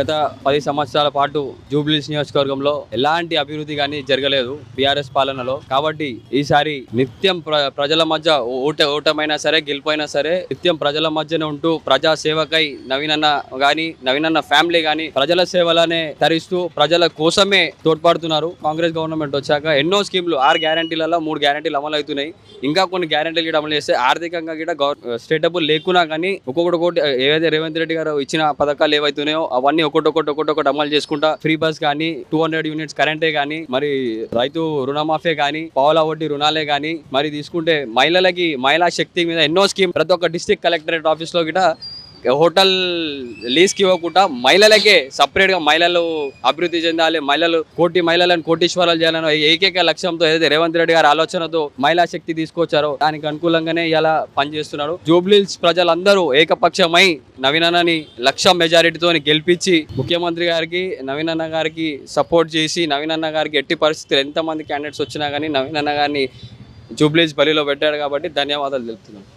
గత పది సంవత్సరాల పాటు జూబ్లీస్ నియోజకవర్గంలో ఎలాంటి అభివృద్ధి కానీ జరగలేదు బీఆర్ఎస్ పాలనలో. కాబట్టి ఈసారి నిత్యం ప్ర- ప్రజల మధ్య ఓట ఓటమైనా సరే గెలిపోయినా సరే నిత్యం ప్రజల మధ్యనే ఉంటూ ప్రజా సేవకై నవీనన్న గాని నవీనన్న ఫ్యామిలీ గాని ప్రజల సేవలనే తరిస్తూ ప్రజల కోసమే తోడ్పడుతున్నారు. కాంగ్రెస్ గవర్నమెంట్ వచ్చాక ఎన్నో స్కీమ్లు ఆరు గ్యారంటీలలో మూడు గ్యారంటీలు అమలు అవుతున్నాయి. ఇంకా కొన్ని గ్యారంటీలు కూడా అమలు చేస్తే ఆర్థికంగా కూడా స్టేట్ స్టేటబుల్ లేకున్నా కానీ ఒక్కొక్కటి ఒక్కొక్కటి ఏవైతే రేవంత్ రెడ్డి గారు ఇచ్చిన పథకాలు ఏవైతున్నాయో అవన్నీ ఒకటి ఒకటి ఒకటి ఒకటి అమలు చేసుకుంటా. ఫ్రీ బస్ కానీ టూ హండ్రెడ్ యూనిట్స్ కరెంటే కానీ మరి రైతు రుణమాఫీ కానీ పావుల వడ్డీ రుణాలే కానీ మరి తీసుకుంటే మహిళలకి మహిళా శక్తి మీద ఎన్నో స్కీమ్ ప్రతి ఒక్క డిస్టిక్ కలెక్టరేట్ ఆఫీస్లో గిట హోటల్ లీజ్కి ఇవ్వకుండా మహిళలకే సపరేట్గా మహిళలు అభివృద్ధి చెందాలి మహిళలు కోటి మహిళలను కోటీశ్వరాలు చేయాలని ఏకైక లక్ష్యంతో ఏదైతే రేవంత్ రెడ్డి గారి ఆలోచనతో మహిళా శక్తి తీసుకొచ్చారో దానికి అనుకూలంగానే ఇలా పనిచేస్తున్నాడు జూబ్లీల్స్ ప్రజలందరూ ఏకపక్షమై నవీనన్నని లక్ష మెజారిటీతో గెలిపించి ముఖ్యమంత్రి గారికి నవీనన్న గారికి సపోర్ట్ చేసి నవీనన్న గారికి ఎట్టి పరిస్థితులు ఎంతమంది క్యాండిడేట్స్ వచ్చినా కానీ నవీనన్న గారిని జూబ్లీస్ బలిలో పెట్టాడు కాబట్టి ధన్యవాదాలు తెలుపుతున్నాను